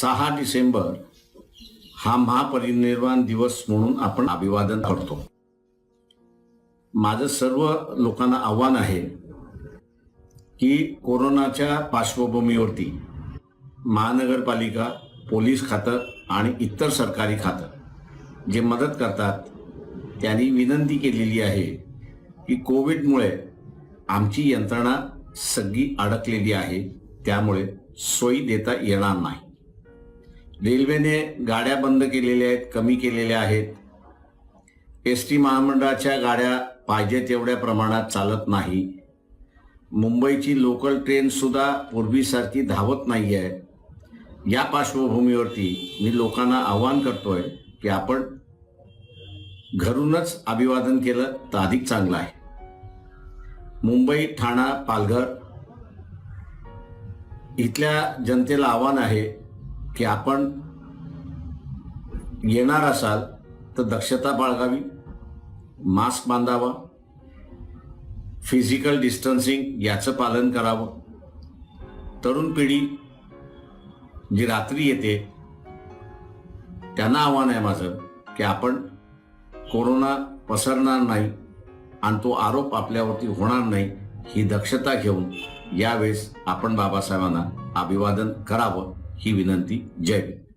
सहा डिसेंबर हा महापरिनिर्वाण दिवस म्हणून आपण अभिवादन करतो. माझं सर्व लोकांना आव्हान आहे की कोरोनाच्या पार्श्वभूमीवरती महानगरपालिका पोलीस खातं आणि इतर सरकारी खातं जे मदत करतात त्यांनी विनंती केलेली आहे की कोविडमुळे आमची यंत्रणा सगळी अडकलेली आहे त्यामुळे सोयी देता येणार नाही. रेल्वेने गाड्या बंद केलेल्या आहेत कमी केलेल्या आहेत. एस टी महामंडळाच्या गाड्या पाहिजे तेवढ्या प्रमाणात चालत नाही. मुंबईची लोकल ट्रेनसुद्धा पूर्वीसारखी धावत नाही आहे या पार्श्वभूमीवरती मी लोकांना आवाहन आहे की आपण घरूनच अभिवादन केलं तर अधिक चांगलं आहे. मुंबई ठाणा पालघर इथल्या जनतेला आव्हान आहे की आपण येणार असाल तर दक्षता बाळगावी मास्क बांधावा फिजिकल डिस्टन्सिंग याचं पालन करावं. तरुण पिढी जी रात्री येते त्यांना आव्हान आहे माझं की आपण कोरोना पसरणार नाही आणि तो आरोप आपल्यावरती होणार नाही ही दक्षता घेऊन यावेळेस आपण बाबासाहेबांना अभिवादन करावं. ही विनंती. जय